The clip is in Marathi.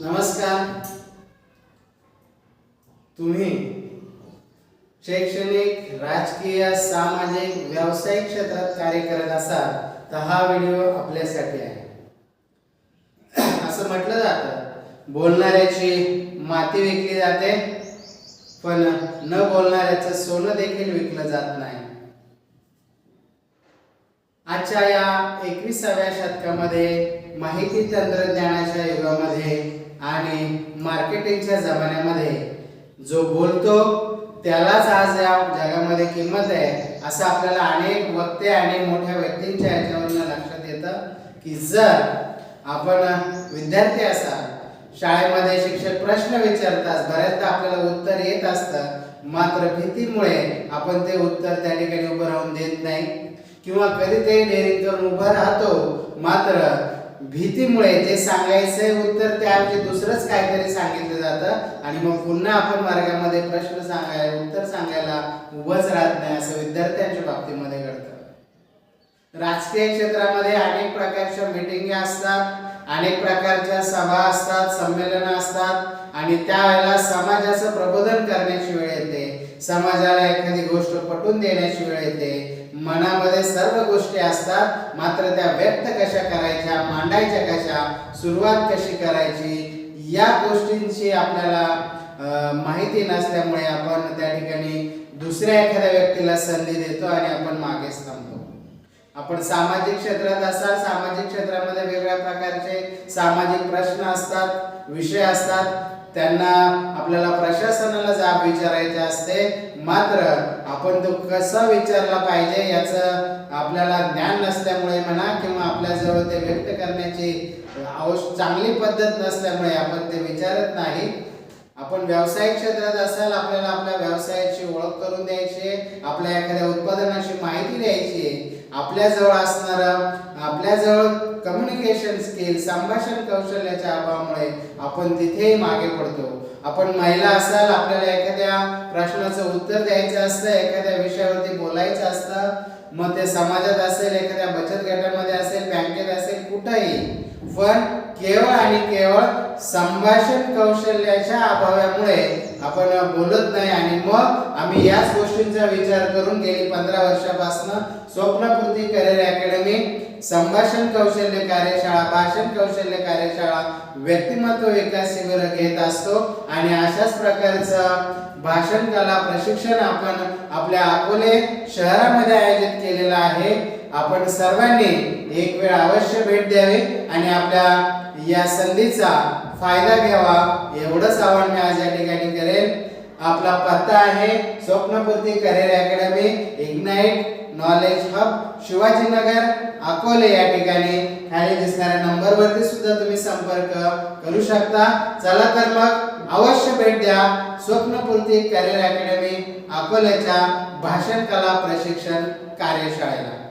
नमस्कार. तुम्ही शैक्षणिक राजकीय सामाजिक व्यावसायिक क्षेत्रात कार्य करत असाल तर हा व्हिडिओ आपल्यासाठी आहे. असं म्हटलं जातं बोलणाऱ्याची माती विकली जाते पण न बोलणाऱ्याचं सोनं देखील विकलं जात नाही. आजच्या या एकविसाव्या शतकामध्ये माहिती तंत्रज्ञानाच्या युगामध्ये आणि मार्केटिंगच्या जमान्यामध्ये जो बोलतो त्यालाच आज या जगामध्ये किंमत आहे असं आपल्याला अनेक वक्ते आणि मोठ्या व्यक्तींच्या याच्यावरनं लक्षात येतं की जर आपण विद्यार्थी असाल शाळेमध्ये शिक्षक प्रश्न विचारतात बऱ्याचदा आपल्याला उत्तर येत असतं मात्र भीतीमुळे आपण ते उत्तर त्या ठिकाणी उभं राहून देत नाही. किंवा कधी ते डेअरिंग करून उभं राहतो मात्र भीतीमुळे जे सांगायचंय उत्तर त्याऐवजी दुसरंच काहीतरी सांगितलं जातं. आणि मग पुन्हा आपण वर्गामध्ये प्रश्न सांगायला उत्तर सांगायला उभंच राहत नाही असं विद्यार्थ्यांच्या बाबतीमध्ये घडतं. राजकीय क्षेत्रामध्ये अनेक प्रकारच्या मिटिंगी असतात अनेक प्रकारच्या सभा असतात संमेलनं असतात. आणि त्यावेळेला समाजाचं प्रबोधन करण्याची वेळ येते. समाजाला एखादी गोष्ट पटवून देण्याची वेळ येते. मनामध्ये सर्व गोष्टी असतात मात्र त्या व्यक्त कशा करायच्या मांडायच्या कशा सुरुवात कशी करायची या गोष्टींची आपल्याला माहिती नसल्यामुळे आपण त्या ठिकाणी दुसऱ्या एखाद्या व्यक्तीला संधी देतो आणि आपण मागेच थांबतो. आपण सामाजिक क्षेत्रात असाल सामाजिक क्षेत्रामध्ये वेगळ्या प्रकारचे सामाजिक प्रश्न असतात विषय असतात त्यांना आपल्याला प्रशासनाला जाब विचारायचे असते. मात्र आपण तो कसा विचारला पाहिजे याचं आपल्याला ज्ञान नसल्यामुळे म्हणा किंवा आपल्याजवळ ते व्यक्त करण्याची आवश्य चांगली पद्धत नसल्यामुळे आपण ते विचारत नाही. आपण व्यावसायिक क्षेत्रात असाल आपल्याला आपल्या व्यवसायाची ओळख करून द्यायची आपल्या एखाद्या उत्पादनाची माहिती द्यायची. आपल्याजवळ असणारं आपल्याजवळ कम्युनिकेशन स्किल संभाषण कौशल्याच्या अभावामुळे आपण तिथेही मागे पडतो. आपण महिला असाल आपल्याला एखाद्या प्रश्नाचं उत्तर द्यायचं असतं एखाद्या विषयावरती बोलायचं असतं मग ते समाजात असेल एखाद्या बचत गटामध्ये असेल बँकेत असेल कुठंही. पण केवळ आणि केवळ संभाषण कौशल्याच्या अभावामुळे आपण बोलत नाही आणि मग आम्ही याच गोष्टींचा विचार करून गेली पंधरा वर्षापासून स्वप्नपूर्ती करिअर अकॅडमी संभाषण कौशल्य कार्यशाळा भाषण कौशल्य कार्यशाळा व्यक्तिमत्व विकास शिबिर घेत असतो आणि अशाच प्रकारचं भाषण कला प्रशिक्षण आपण आपल्या अकोले शहरामध्ये आयोजित केलेलं आहे. आपण सर्वांनी एक वेळ अवश्य भेट द्यावी आणि आपल्या या संधीचा फायदा घ्यावा एवढंच आवाहन मी आज या ठिकाणी करेन. आपला पत्ता आहे Swapnapurti career academy ignite knowledge hub Shivajinagar Akole या ठिकाणी. खाली दिसणाऱ्या नंबरवरती सुद्धा तुम्ही संपर्क करू शकता. चला तर मग अवश्य भेट द्या स्वप्नपूर्ती करिअर अकॅडमी अकोल्याच्या भाषण कला प्रशिक्षण कार्यशाळेला.